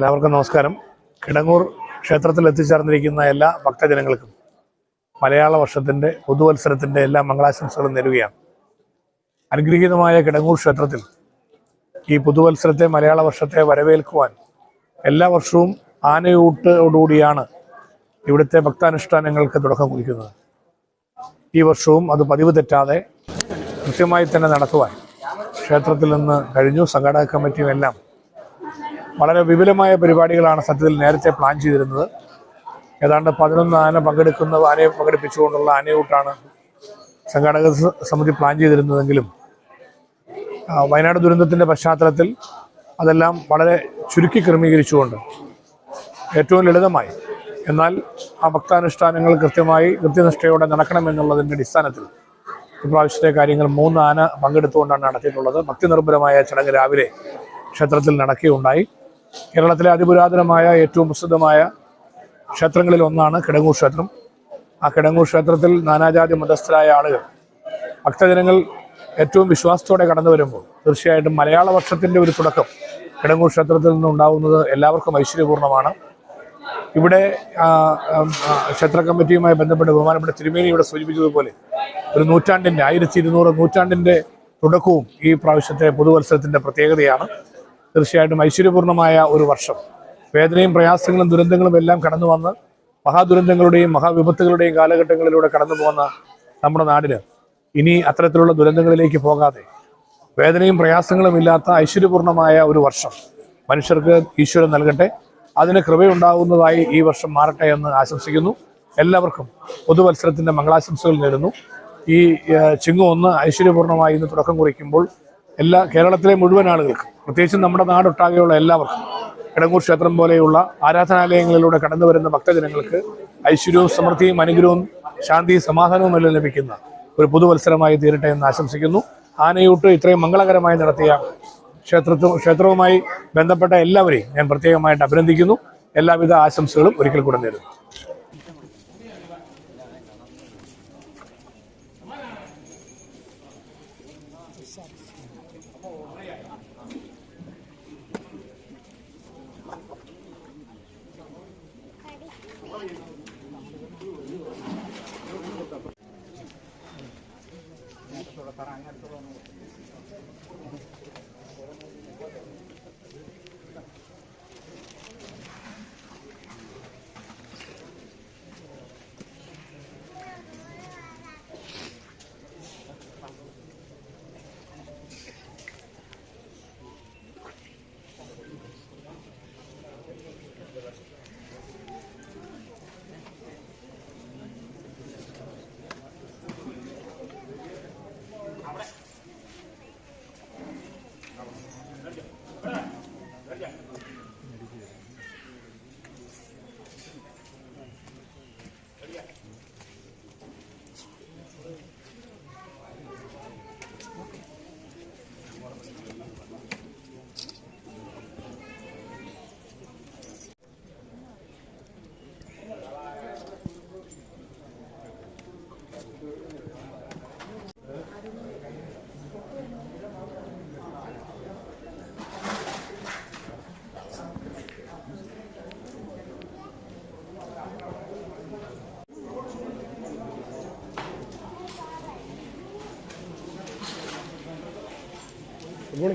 എല്ലാവർക്കും നമസ്കാരം. കിടങ്ങൂർ ക്ഷേത്രത്തിൽ എത്തിച്ചേർന്നിരിക്കുന്ന എല്ലാ ഭക്തജനങ്ങൾക്കും മലയാള വർഷത്തിന്റെ പുതുവത്സരത്തിന്റെ എല്ലാ മംഗളാശംസകളും നേരുകയാണ്. അനുഗ്രഹീതമായ കിടങ്ങൂർ ക്ഷേത്രത്തിൽ ഈ പുതുവത്സരത്തെ മലയാള വർഷത്തെ വരവേൽക്കുവാൻ എല്ലാ വർഷവും ആനയൂട്ടോടുകൂടിയാണ് ഇവിടുത്തെ ഭക്താനുഷ്ഠാനങ്ങൾക്ക് തുടക്കം കുറിക്കുന്നത്. ഈ വർഷവും അത് പതിവ് തെറ്റാതെ കൃത്യമായി തന്നെ നടത്തുവാൻ ക്ഷേത്രത്തിൽ നിന്ന് കഴിഞ്ഞു. സംഘാടക കമ്മിറ്റിയും എല്ലാം വളരെ വിപുലമായ പരിപാടികളാണ് സത്യത്തിൽ നേരത്തെ പ്ലാൻ ചെയ്തിരുന്നത്. ഏതാണ്ട് പതിനൊന്ന് ആന പങ്കെടുക്കുന്ന ആനയെ പങ്കെടുപ്പിച്ചുകൊണ്ടുള്ള ആനയൂട്ടാണ് സംഘാടക സമിതി പ്ലാൻ ചെയ്തിരുന്നതെങ്കിലും വയനാട് ദുരന്തത്തിന്റെ പശ്ചാത്തലത്തിൽ അതെല്ലാം വളരെ ചുരുക്കി ക്രമീകരിച്ചുകൊണ്ട് ഏറ്റവും ലളിതമായി എന്നാൽ ആ ഭക്താനുഷ്ഠാനങ്ങൾ കൃത്യമായി കൃത്യനിഷ്ഠയോടെ നടക്കണമെന്നുള്ളതിന്റെ അടിസ്ഥാനത്തിൽ ഇപ്രാവശ്യത്തെ കാര്യങ്ങൾ മൂന്ന് ആന പങ്കെടുത്തുകൊണ്ടാണ് നടത്തിയിട്ടുള്ളത്. ഭക്തി നിർഭരമായ ചടങ്ങ് രാവിലെ ക്ഷേത്രത്തിൽ നടക്കുകയുണ്ടായി. കേരളത്തിലെ അതിപുരാതനമായ ഏറ്റവും പ്രസിദ്ധമായ ക്ഷേത്രങ്ങളിൽ ഒന്നാണ് കിടങ്ങൂർ ക്ഷേത്രം. ആ കിടങ്ങൂർ ക്ഷേത്രത്തിൽ നാനാജാതി മതസ്ഥരായ ആളുകൾ ഭക്തജനങ്ങൾ ഏറ്റവും വിശ്വാസത്തോടെ കടന്നു വരുമ്പോൾ തീർച്ചയായിട്ടും മലയാള വർഷത്തിന്റെ ഒരു തുടക്കം കിടങ്ങൂർ ക്ഷേത്രത്തിൽ നിന്നുണ്ടാവുന്നത് എല്ലാവർക്കും ഐശ്വര്യപൂർണമാണ് ഇവിടെ ക്ഷേത്ര കമ്മിറ്റിയുമായി ബന്ധപ്പെട്ട് ബഹുമാനപ്പെട്ട തിരുമേനി ഇവിടെ സൂചിപ്പിച്ചതുപോലെ ഒരു നൂറ്റാണ്ടിന്റെ ആയിരത്തി ഇരുന്നൂറ് നൂറ്റാണ്ടിന്റെ തുടക്കവും ഈ പ്രാവശ്യത്തെ പുതുവത്സരത്തിന്റെ പ്രത്യേകതയാണ്. തീർച്ചയായിട്ടും ഐശ്വര്യപൂർണമായ ഒരു വർഷം. വേദനയും പ്രയാസങ്ങളും ദുരന്തങ്ങളും എല്ലാം കടന്നു വന്ന് മഹാദുരന്തങ്ങളുടെയും മഹാവിപത്തുകളുടെയും കാലഘട്ടങ്ങളിലൂടെ കടന്നു പോകുന്ന നമ്മുടെ നാടിന് ഇനി അത്തരത്തിലുള്ള ദുരന്തങ്ങളിലേക്ക് പോകാതെ വേദനയും പ്രയാസങ്ങളും ഇല്ലാത്ത ഐശ്വര്യപൂർണമായ ഒരു വർഷം മനുഷ്യർക്ക് ഈശ്വരൻ നൽകട്ടെ. അതിന് കൃപയുണ്ടാകുന്നതായി ഈ വർഷം മാറട്ടെ എന്ന് ആശംസിക്കുന്നു. എല്ലാവർക്കും പുതുവത്സരത്തിന്റെ മംഗളാശംസകൾ നേരുന്നു. ഈ ചിങ്ങം ഒന്ന് ഐശ്വര്യപൂർണമായി ഇന്ന് തുടക്കം കുറിക്കുമ്പോൾ എല്ലാ കേരളത്തിലെ മുഴുവൻ ആളുകൾക്കും പ്രത്യേകിച്ചും നമ്മുടെ നാടൊട്ടാകെയുള്ള എല്ലാവർക്കും കിടങ്ങൂർ ക്ഷേത്രം പോലെയുള്ള ആരാധനാലയങ്ങളിലൂടെ കടന്നു വരുന്ന ഭക്തജനങ്ങൾക്ക് ഐശ്വര്യവും സമൃദ്ധിയും അനുഗ്രഹവും ശാന്തിയും സമാധാനവും എല്ലാം ലഭിക്കുന്ന ഒരു പുതുവത്സരമായി തീരട്ടെ എന്ന് ആശംസിക്കുന്നു. ആനയൂട്ട് ഇത്രയും മംഗളകരമായി നടത്തിയ ക്ഷേത്രത്തു ക്ഷേത്രവുമായി ബന്ധപ്പെട്ട എല്ലാവരെയും ഞാൻ പ്രത്യേകമായിട്ട് അഭിനന്ദിക്കുന്നു. എല്ലാവിധ ആശംസകളും ഒരിക്കൽ കൂടെ നേരുന്നു. Para ગુણ